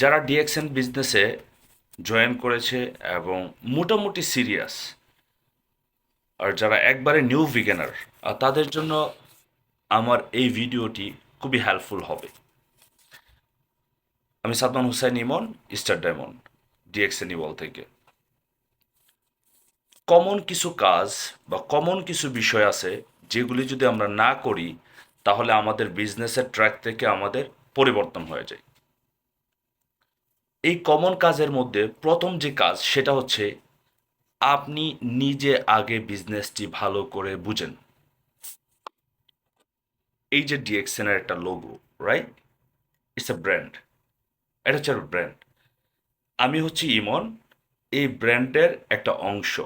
যারা ডিএক্সএন বিজনেসে জয়েন করেছে এবং মোটামুটি সিরিয়াস আর যারা একবারে নিউ বিগিনার তাদের জন্য আমার এই ভিডিওটি খুবই হেল্পফুল হবে। আমি Sadman Hussain Emon star diamond DXN able থেকে। কমন কিছু কাজ বা কমন কিছু বিষয় আছে যেগুলি যদি আমরা না করি, তাহলে আমাদের বিজনেসের ট্র্যাক থেকে আমাদের পরিবর্তন হয়ে যায়। এই কমন কাজের মধ্যে প্রথম যে কাজ সেটা হচ্ছে আপনি নিজে আগে বিজনেসটি ভালো করে বুঝেন। এই যে ডিএক্সএনের একটা logo right it's a brand এটা হচ্ছে ব্র্যান্ড আমি হচ্ছি ইমন, এই ব্র্যান্ডের একটা অংশ,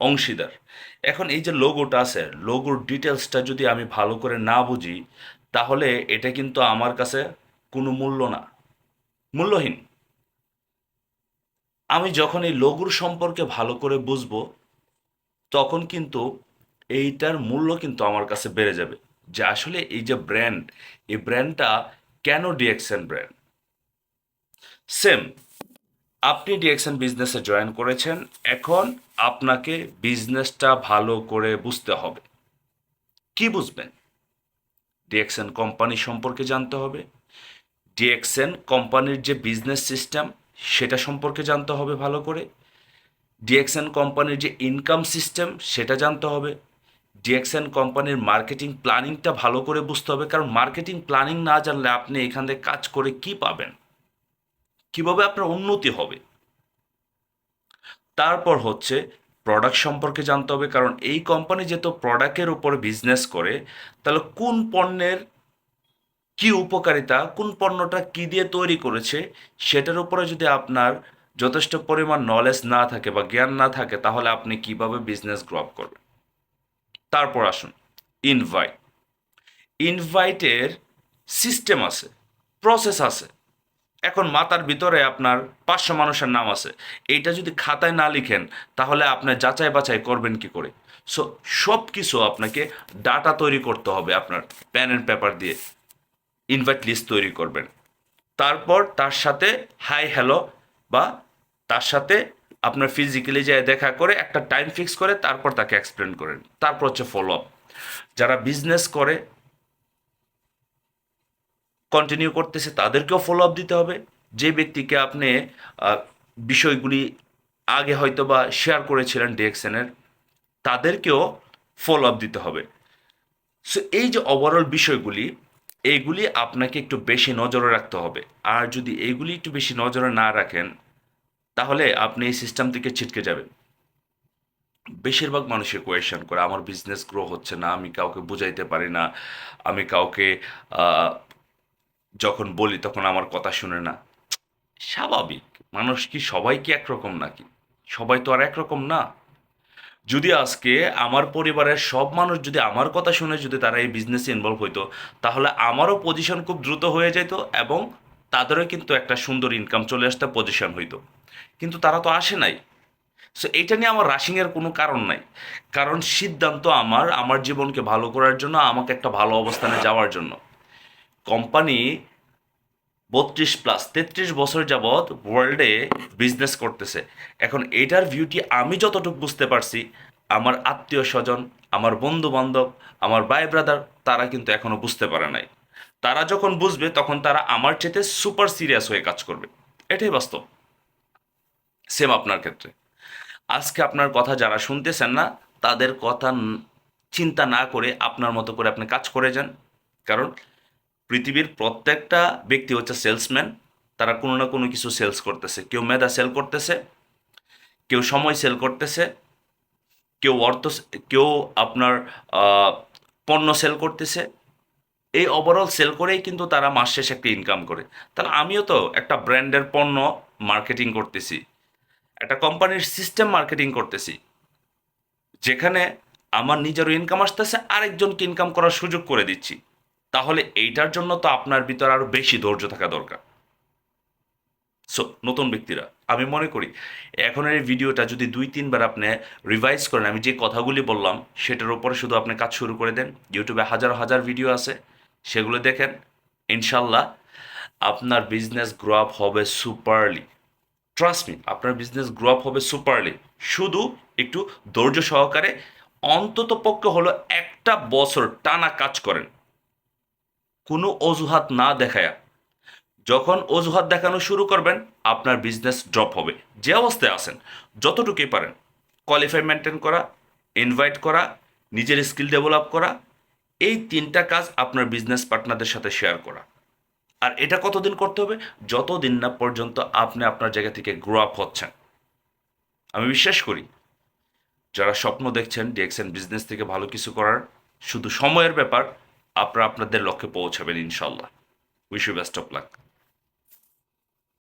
অংশীদার। এখন এই যে লোগোটা আছে লোগোর ডিটেলসটা যদি আমি ভালো করে না বুঝি, তাহলে এটা কিন্তু আমার কাছে কোনো মূল্য না। মূল্যহীন। আমি যখন এই লোগোর সম্পর্কে ভালো করে বুঝব, তখন কিন্তু এইটার মূল্য কিন্তু আমার কাছে বেড়ে যাবে। যে আসলে এই যে ব্র্যান্ড এই ব্র্যান্ডটা কেন ডিএক্সএন ব্র্যান্ড সেম আপনি ডিএক্সএন বিজনেসে জয়েন করেছেন, এখন আপনাকে বিজনেসটা ভালো করে বুঝতে হবে। কি বুঝবেন? ডিএক্সএন কোম্পানি সম্পর্কে জানতে হবে। ডিএক্সএন কোম্পানির যে বিজনেস সিস্টেম সেটা সম্পর্কে জানতে হবে ভালো করে। ডিএক্সএন কোম্পানির যে ইনকাম সিস্টেম সেটা জানতে হবে। ডিএক্সএন কোম্পানির মার্কেটিং প্ল্যানিংটা ভালো করে বুঝতে হবে, কারণ মার্কেটিং প্ল্যানিং না জানলে আপনি এখান থেকে কাজ করে কি পাবেন? কীভাবে আপনার উন্নতি হবে? তারপর হচ্ছে প্রোডাক্ট সম্পর্কে জানতে হবে, কারণ এই কোম্পানি যেহেতু প্রোডাক্টের উপর বিজনেস করে, তাহলে কোন পণ্যের কি উপকারিতা, কোন পণ্যটা কি দিয়ে তৈরি করেছে, সেটার উপরে যদি আপনার যথেষ্ট পরিমাণ নলেজ না থাকে বা জ্ঞান না থাকে, তাহলে আপনি কীভাবে বিজনেস গ্রো আপ করবেন? তারপর আসুন ইনভাইট ইনভাইটের সিস্টেম আছে প্রসেস আছে। এখন মাথার ভিতরে আপনার পাঁচশো মানুষের নাম আছে। এইটা যদি খাতায় না লিখেন, তাহলে আপনি যাচাই বাছাই করবেন কি করে? সো সব কিছু আপনাকে ডাটা তৈরি করতে হবে আপনার পেন অ্যান্ড পেপার দিয়ে। ইনভাইট লিস্ট তৈরি করবেন। তারপর তার সাথে হাই হ্যালো বা তার সাথে আপনার ফিজিক্যালি যায় দেখা করে, একটা টাইম ফিক্স করে, তারপর তাকে এক্সপ্লেন করেন। তারপর হচ্ছে ফলো আপ যারা বিজনেস করে কন্টিনিউ করতেছে, তাদেরকেও ফলো আপ দিতে হবে। যে ব্যক্তিকে আপনি বিষয়গুলি আগে হয়তো বা শেয়ার করেছিলেন ডিএক্সএনের তাদেরকেও ফলো আপ দিতে হবে। সো এই যে ওভারঅল বিষয়গুলি এইগুলি আপনাকে একটু বেশি নজরে রাখতে হবে। আর যদি এইগুলি একটু বেশি নজরে না রাখেন, তাহলে আপনি এই সিস্টেম থেকে ছিটকে যাবেন। বেশিরভাগ মানুষের কোয়েশন করে, আমার বিজনেস গ্রো হচ্ছে না, আমি কাউকে বুঝাইতে পারি না, আমি কাউকে যখন বলি তখন আমার কথা শুনে না। স্বাভাবিক। মানুষ কি সবাই কি একরকম নাকি? সবাই তো আর একরকম না। যদি আজকে আমার পরিবারের সব মানুষ যদি আমার কথা শুনে যদি তারা এই বিজনেসে ইনভলভ হইতো, তাহলে আমারও পজিশন খুব দ্রুত হয়ে যেত এবং তাদেরও কিন্তু একটা সুন্দর ইনকাম চলে আসতে পজিশন হইতো। কিন্তু তারা তো আসে নাই। সো এটা নিয়ে আমার রাশিংয়ের কোনো কারণ নাই। কারণ সিদ্ধান্ত আমার আমার জীবনকে ভালো করার জন্য, আমাকে একটা ভালো অবস্থানে যাওয়ার জন্য। কোম্পানি বত্রিশ প্লাস তেত্রিশ বছর যাবৎ ওয়ার্ল্ডে বিজনেস করতেছে। এখন এটার ভিউটি আমি যতটুকু বুঝতে পারছি, আমার আত্মীয় স্বজন, আমার বন্ধু বান্ধব আমার ভাই ব্রাদার তারা কিন্তু এখনও বুঝতে পারে নাই। তারা যখন বুঝবে, তখন তারা আমার চেতে সুপার সিরিয়াস হয়ে কাজ করবে। এটাই বাস্তব। সেম আপনার ক্ষেত্রে। আজকে আপনার কথা যারা শুনতেছেন না, তাদের কথা চিন্তা না করে আপনার মতো করে আপনি কাজ করে যান। কারণ পৃথিবীর প্রত্যেকটা ব্যক্তি হচ্ছে সেলসম্যান তারা কোনো না কোনো কিছু সেলস করতেছে। কেউ মেধা সেল করতেছে, কেউ সময় সেল করতেছে, কেউ অর্থ কেউ আপনার পণ্য সেল করতেছে। এই ওভারঅল সেল করেই কিন্তু তারা মাস শেষে একটা ইনকাম করে। তাহলে আমিও তো একটা ব্র্যান্ডের পণ্য মার্কেটিং করতেছি, একটা কোম্পানির সিস্টেম মার্কেটিং করতেছি, যেখানে আমার নিজেরও ইনকাম আসতেছে, আরেকজনকে ইনকাম করার সুযোগ করে দিচ্ছি। তাহলে এইটার জন্য তো আপনার ভিতর আরও বেশি ধৈর্য থাকা দরকার। সো নতুন ব্যক্তিরা, আমি মনে করি এখনের এই ভিডিওটা যদি দুই, তিনবার আপনি রিভাইজ করেন, আমি যে কথাগুলি বললাম, সেটার উপরে শুধু আপনি কাজ শুরু করে দেন। ইউটিউবে হাজার হাজার ভিডিও আছে, সেগুলো দেখেন। ইনশাল্লাহ আপনার বিজনেস গ্রো আপ হবে সুপারলি ট্রাস্ট মি আপনার বিজনেস গ্রো আপ হবে সুপারলি শুধু একটু ধৈর্য সহকারে অন্তত পক্ষে হলো একটা বছর টানা কাজ করেন। কোনো অজুহাত না দেখায়া যখন অজুহাত দেখানো শুরু করবেন, আপনার বিজনেস ড্রপ হবে। যে অবস্থায় আছেন, যতটুকুই পারেন কোয়ালিফাই মেনটেন করা ইনভাইট করা, নিজের স্কিল ডেভেলপ করা, এই তিনটা কাজ আপনার বিজনেস পার্টনারদের সাথে শেয়ার করা। আর এটা কতদিন করতে হবে? যতদিন না পর্যন্ত আপনি আপনার জায়গা থেকে গ্রো আপ হচ্ছেন। আমি বিশ্বাস করি, যারা স্বপ্ন দেখছেন ডিএক্সএন বিজনেস থেকে ভালো কিছু করার, শুধু সময়ের ব্যাপার আপনারা আপনাদের লক্ষ্যে পৌঁছাবেন ইনশাল্লাহ wish you best of luck